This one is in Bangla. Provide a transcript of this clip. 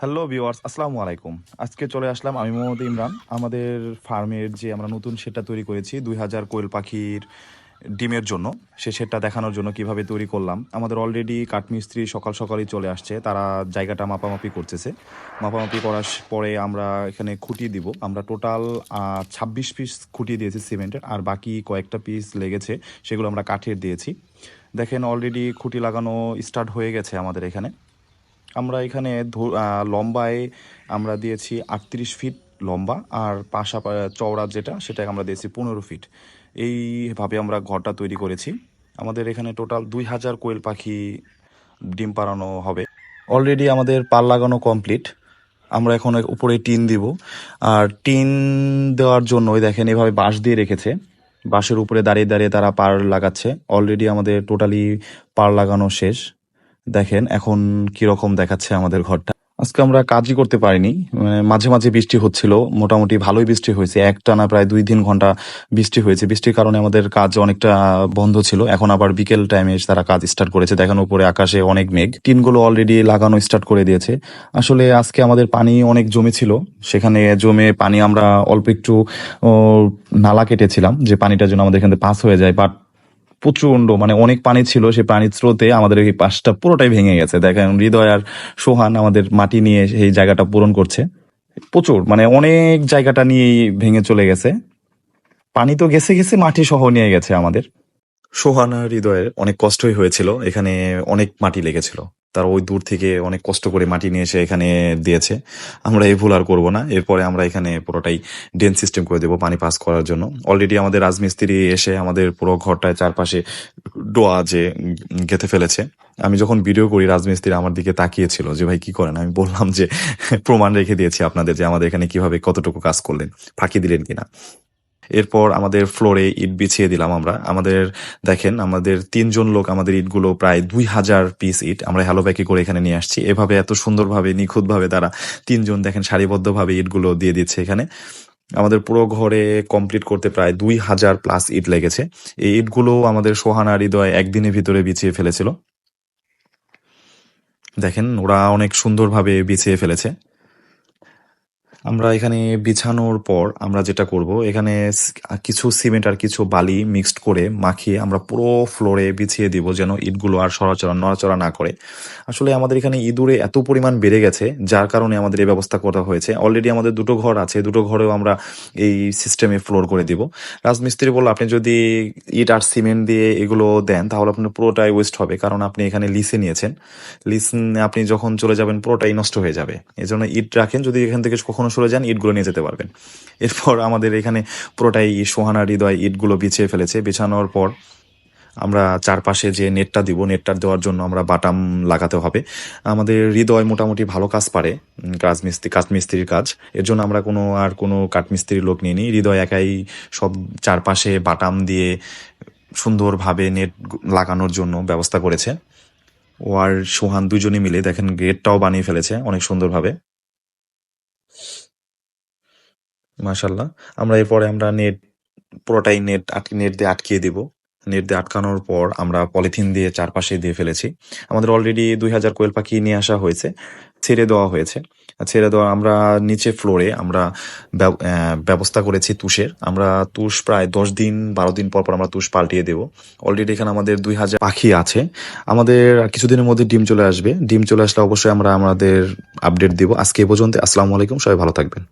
হ্যালো ভিউয়ার্স আসসালামু আলাইকুম আজকে চলে আসলাম আমি মোহাম্মদ ইমরান। আমাদের ফার্মের যে আমরা নতুন শেডটা তৈরি করেছি, দুই হাজার কোয়েল পাখির ডিমের জন্য, সে শেডটা দেখানোর জন্য কীভাবে তৈরি করলাম। আমাদের অলরেডি কাঠমিস্ত্রি সকাল সকালই চলে আসছে। তারা জায়গাটা মাপামাপি করতেছে। মাপামাপি করার পরে আমরা এখানে খুঁটি দিব। আমরা টোটাল ছাব্বিশ পিস খুঁটি দিয়েছি সিমেন্টের, আর বাকি কয়েকটা পিস লেগেছে, সেগুলো আমরা কাঠের দিয়েছি। দেখেন অলরেডি খুঁটি লাগানো স্টার্ট হয়ে গেছে আমাদের এখানে। আমরা এখানে লম্বায় আমরা দিয়েছি আটত্রিশ ফিট লম্বা আর পাশা চওড়া যেটা সেটা আমরা দিয়েছি পনেরো ফিট। এইভাবে আমরা ঘরটা তৈরি করেছি। আমাদের এখানে টোটাল দুই হাজার কোয়েল পাখি ডিম পাড়ানো হবে। অলরেডি আমাদের পাল লাগানো কমপ্লিট আমরা এখন উপরে টিন দিব। আর টিন দেওয়ার জন্য ওই দেখেন এভাবে বাঁশ দিয়ে রেখেছে। বাঁশের উপরে দাঁড়িয়ে দাঁড়িয়ে তারা পার লাগাচ্ছে। অলরেডি আমাদের টোটালি পার লাগানো শেষ। দেখেন এখন কীরকম দেখাচ্ছে আমাদের ঘরটা। আজকে আমরা কাজই করতে পারিনি মানে মাঝে মাঝে বৃষ্টি হচ্ছিল, মোটামুটি ভালোই বৃষ্টি হয়েছে। একটানা প্রায় দুই তিন ঘণ্টা বৃষ্টি হয়েছে। বৃষ্টির কারণে আমাদের কাজ অনেকটা বন্ধ ছিল। এখন আবার বিকেল টাইমে তারা কাজ স্টার্ট করেছে। দেখেন উপরে আকাশে অনেক মেঘ। টিনগুলো অলরেডি লাগানো স্টার্ট করে দিয়েছে। আসলে আজকে আমাদের পানি অনেক জমে ছিল। সেখানে জমে পানি আমরা অল্প একটু নালা কেটেছিলাম, যে পানিটা যেন আমাদের এখানে পাস হয়ে যায়। বাট প্রচণ্ড মানে অনেক পানি ছিল সেই পানির স্রোতে আমাদের এই পাশটা পুরোটাই ভেঙে গেছে। দেখেন, হৃদয় আর সোহান আমাদের মাটি নিয়ে সেই জায়গাটা পূরণ করছে। প্রচুর মানে অনেক জায়গাটা নিয়েই ভেঙে চলে গেছে। পানি তো গেছে গেছে, মাটি সহ নিয়ে গেছে আমাদের। সোহান আর হৃদয়ের অনেক কষ্টই হয়েছিল, এখানে অনেক মাটি লেগেছিল। তার ওই দূর থেকে অনেক কষ্ট করে মাটি নিয়ে এসে এখানে দিয়েছে। আমরা এই ভুল আর করব না। এরপরে আমরা এখানে পুরোটাই ড্রেন সিস্টেম করে দেবো পানি পাস করার জন্য। অলরেডি আমাদের রাজমিস্ত্রি এসে আমাদের পুরো ঘরটায় চারপাশে ডোয়া যে গেঁথে ফেলেছে। আমি যখন ভিডিও করি, রাজমিস্ত্রি আমার দিকে তাকিয়েছিল যে, ভাই, কি করেন? আমি বললাম যে, প্রমাণ রেখে দিয়েছি আপনাদের যে আমাদের এখানে কীভাবে কতটুকু কাজ করলেন। ফাঁকি দিলেন কিনা? এরপর আমাদের ফ্লোরে ইট বিছিয়ে দিলাম আমরা। আমাদের, দেখেন, আমাদের তিনজন লোক আমাদের ইটগুলো প্রায় দুই হাজার পিস ইট আমরা হ্যালো ব্যাকে করে এখানে নিয়ে আসছি। এভাবে এত সুন্দরভাবে, নিখুঁতভাবে তারা তিনজন, দেখেন, সারিবদ্ধভাবে ইটগুলো দিয়ে দিচ্ছে এখানে। আমাদের পুরো ঘরে কমপ্লিট করতে প্রায় দুই হাজার প্লাস ইট লেগেছে। এই ইটগুলো আমাদের সোহানা হৃদয় একদিনের ভিতরে বিছিয়ে ফেলেছিল। দেখেন, ওরা অনেক সুন্দরভাবে বিছিয়ে ফেলেছে। আমরা এখানে বিছানোর পর আমরা যেটা করব, এখানে কিছু সিমেন্ট আর কিছু বালি মিক্সড করে মাখিয়ে আমরা পুরো ফ্লোরে বিছিয়ে দিব যেন ইটগুলো আর সরাচরা নড়াচড়া না করে। আসলে আমাদের এখানে ইঁদুরে এত পরিমাণ বেড়ে গেছে, যার কারণে আমাদের এই ব্যবস্থা করা হয়েছে। অলরেডি আমাদের দুটো ঘর আছে, দুটো ঘরেও আমরা এই সিস্টেমে ফ্লোর করে দিব। রাজমিস্ত্রি বলল, আপনি যদি ইট আর সিমেন্ট দিয়ে এগুলো দেন, তাহলে আপনার পুরোটাই ওয়েস্ট হবে। কারণ আপনি এখানে লিসে নিয়েছেন। লিস আপনি যখন চলে যাবেন, পুরোটাই নষ্ট হয়ে যাবে। এই জন্য ইট রাখেন। যদি এখান থেকে কখনো সরে যান, ইটগুলো নিয়ে যেতে পারবেন। এরপর আমাদের এখানে পুরোটাই সোহানা হৃদয় ইটগুলো বিছিয়ে ফেলেছে। বিছানোর পর আমরা চারপাশে যে নেটটা দিব, নেটটা দেওয়ার জন্য আমরা বাটাম লাগাতে হবে। আমাদের হৃদয় মোটামুটি ভালো কাজ পারে কাজমিস্ত্রি কাঠমিস্ত্রির কাজ। এর জন্য আমরা কোনো আর কোনো কাঠমিস্ত্রির লোক নিয়ে নিই হৃদয় একাই সব চারপাশে বাটাম দিয়ে সুন্দরভাবে নেট লাগানোর জন্য ব্যবস্থা করেছে। ও আর সোহান দুজনে মিলে দেখেন, গেটটাও বানিয়ে ফেলেছে অনেক সুন্দরভাবে। মাশাল্লাহ আমরা এরপরে আমরা নেট পুরোটাই নেট আটকে নেট দিয়ে আটকিয়ে দিব। নেট দিয়ে আটকানোর পর আমরা পলিথিন দিয়ে চারপাশে দিয়ে ফেলেছি। আমাদের অলরেডি দুই হাজার কোয়েল পাখি নিয়ে আসা হয়েছে, ছেড়ে দেওয়া হয়েছে। ছেড়ে দেওয়া আমরা নিচে ফ্লোরে আমরা ব্যবস্থা করেছি তুষের। আমরা তুষ প্রায় দশ দিন, বারো দিন পর পর আমরা তুষ পাল্টিয়ে দেবো। অলরেডি এখানে আমাদের দুই হাজার পাখি আছে। আমাদের কিছুদিনের মধ্যে ডিম চলে আসবে। ডিম চলে আসলে অবশ্যই আমরা আমাদের আপডেট দিব। আজকে এ পর্যন্ত, আসসালামু আলাইকুম, সবাই ভালো থাকবেন।